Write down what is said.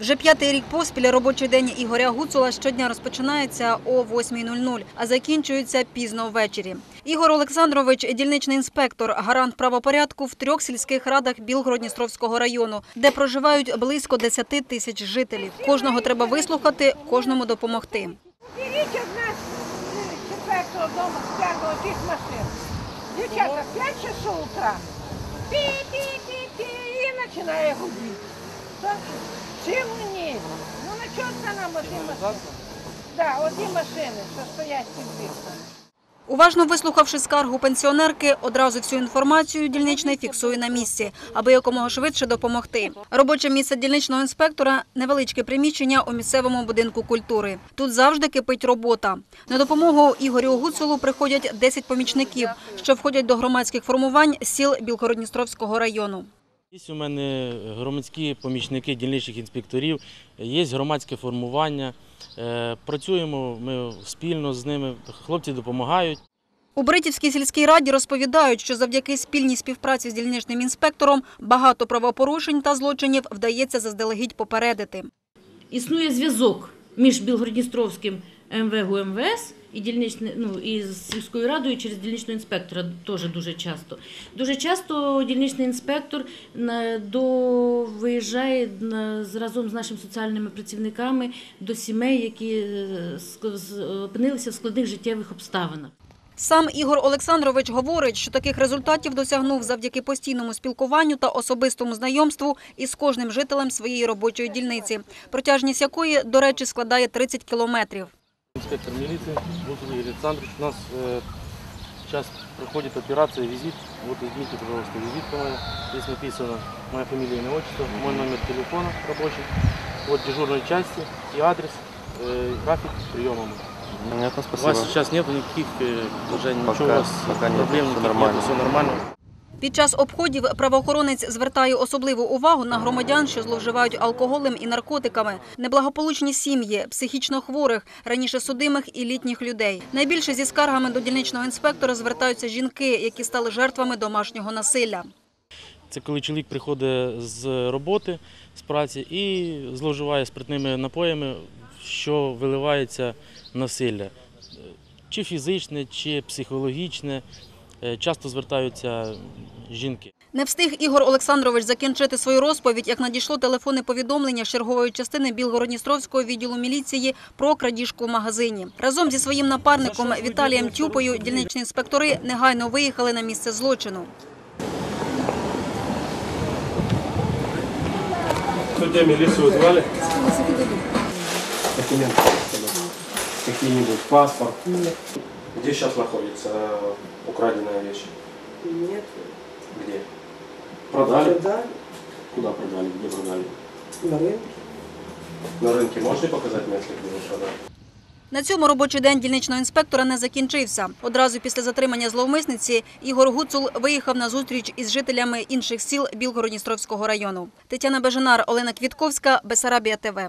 Вже п'ятий рік поспіль робочий день Ігоря Гуцула щодня розпочинається о 8.00, а закінчується пізно ввечері. Ігор Олександрович – дільничний інспектор, гарант правопорядку в трьох сільських радах Білгород-Дністровського району, де проживають близько 10 тисяч жителів. Кожного треба вислухати, кожному допомогти. Беріть од нас з четвертого дому п'ятого тих машин. Дівчата, 5 часов утра. Пі-пі-пі-пі, і починає гудіти. Чим ні? Ну на чого це нам оті машини? Так, оті машини, що стоять під вікнами. Уважно вислухавши скаргу пенсіонерки, одразу всю інформацію дільничний фіксує на місці, аби якомога швидше допомогти. Робоче місце дільничного інспектора – невеличке приміщення у місцевому будинку культури. Тут завжди кипить робота. На допомогу Ігорю Гуцулу приходять 10 помічників, що входять до громадських формувань сіл Білгородністровського району. Є у мене громадські помічники дільничних інспекторів, є громадське формування. Е, Працюємо ми спільно з ними, хлопці допомагають. У Бритівській сільській раді розповідають, що завдяки спільній співпраці з дільничним інспектором багато правопорушень та злочинів вдається заздалегідь попередити. Існує зв'язок між Білгородністровським МВГУ МВС і дільничне, ну, і з сільською радою через дільничного інспектора теж дуже часто. Дуже часто дільничний інспектор до, виїжджає разом з нашими соціальними працівниками до сімей, які е, з- опинилися в складних життєвих обставинах. Сам Ігор Олександрович говорить, що таких результатів досягнув завдяки постійному спілкуванню та особистому знайомству із кожним жителем своєї робочої дільниці, протяжність якої, до речі, складає 30 кілометрів. Инспектор милиции Бутов Игорь Александрович. У нас э, сейчас проходит операция «Визит». Вот возьмите, пожалуйста, визитку мою. Здесь написано моя фамилия, имя, отчество, мой номер телефона рабочий. Вот дежурной части и адрес, э, график приема. мой. Понятно, У спасибо. вас сейчас нет никаких э, уже ничего, Пока- у вас пока нет, проблем всё никаких нормально. нету, все нормально. Під час обходів правоохоронець звертає особливу увагу на громадян, що зловживають алкоголем і наркотиками, неблагополучні сім'ї, психічно хворих, раніше судимих і літніх людей. Найбільше зі скаргами до дільничного інспектора звертаються жінки, які стали жертвами домашнього насилля. Це коли чоловік приходить з роботи, з праці і зловживає спиртними напоями, що виливається насилля. Чи фізичне, чи психологічне. Е, Часто звертаються жінки. Не встиг Ігор Олександрович закінчити свою розповідь, як надійшло телефонне повідомлення з чергової частини Білгородністровського відділу міліції про крадіжку в магазині. Разом зі своїм напарником Віталієм Тюпою дільничні інспектори негайно виїхали на місце злочину. Судья милицию звали? Документы. Какие-нибудь паспорт. Где сейчас находится э, украденная вещь? Нет, Где? Продали? продали Куда продали? Где продали? на рынке. На рынке можете показать место, где вы продали? На цьому робочий день дільничного інспектора не закінчився. Одразу після затримання зловмисниці Ігор Гуцул виїхав на зустріч із жителями інших сіл Білгородністровського району. Тетяна Бежанар, Олена Квітковська, Бесарабія ТВ.